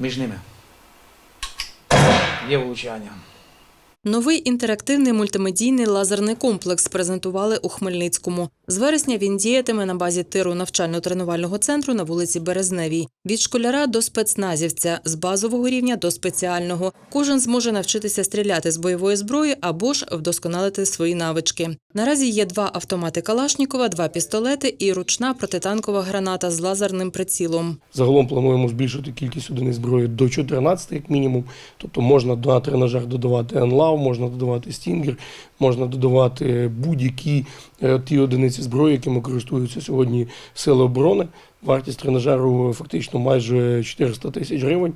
між ними. Є влучання. Новий інтерактивний мультимедійний лазерний комплекс презентували у Хмельницькому. З вересня він діятиме на базі тиру навчально-тренувального центру на вулиці Березневій. Від школяра до спецназівця, з базового рівня до спеціального. Кожен зможе навчитися стріляти з бойової зброї або ж вдосконалити свої навички. Наразі є два автомати Калашнікова, два пістолети і ручна протитанкова граната з лазерним прицілом. Загалом плануємо збільшити кількість одиниць зброї до 14, як мінімум. Тобто можна на тренажер додавати анлав, можна додавати Стінгер, можна додавати будь-які е, ті одиниці зброї, якими користуються сьогодні сили оборони. Вартість тренажеру фактично майже 400 тисяч гривень.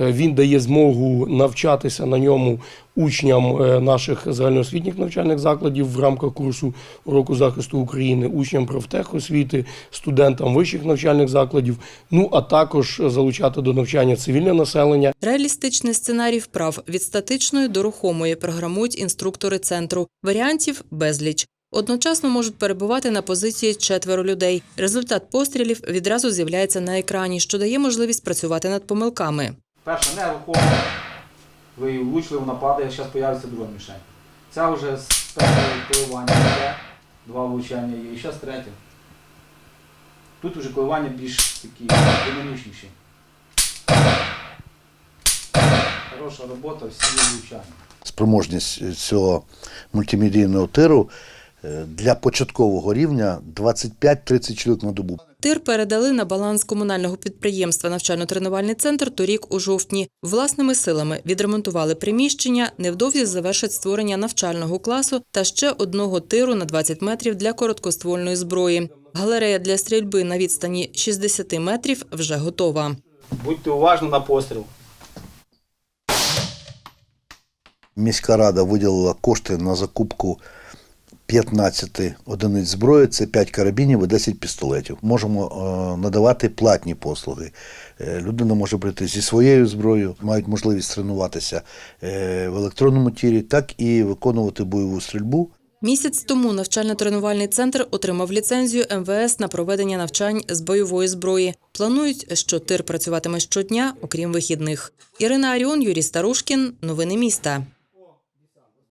Е, Він дає змогу навчатися на ньому учням е, наших загальноосвітніх навчальних закладів в рамках курсу уроку захисту України, учням профтехосвіти, студентам вищих навчальних закладів. Ну а також залучати до навчання цивільне населення. Реалістичний сценарій вправ від статичної до рухомої програмують інструктори центру. Варіантів безліч. Одночасно можуть перебувати на позиції четверо людей. Результат пострілів відразу з'являється на екрані, що дає можливість працювати над помилками. Перша нерухома. Ви її влучили, вона падає, зараз з'явиться друга мішень. Ця вже з першого коливання йде, два влучання є, і зараз третя. Тут вже коливання більш такі динамічніші. Хороша робота, всі влучання. спроможність цього мультимедійного тиру е, для початкового рівня 25-30 чоловік на добу. Тир передали на баланс комунального підприємства навчально-тренувальний центр торік у жовтні. Власними силами відремонтували приміщення, невдовзі завершать створення навчального класу та ще одного тиру на 20 метрів для короткоствольної зброї. Галерея для стрільби на відстані 60 метрів вже готова. Будьте уважні на постріл. Міська рада виділила кошти на закупку 15 одиниць зброї, це 5 карабінів і 10 пістолетів. Можемо е, надавати платні послуги. Е, людина може прийти зі своєю зброєю, мають можливість тренуватися е, в електронному тірі, так і виконувати бойову стрільбу. Місяць тому навчально-тренувальний центр отримав ліцензію МВС на проведення навчань з бойової зброї. Планують, що тир працюватиме щодня, окрім вихідних. Ірина Аріон, Юрій Старушкін. Новини міста.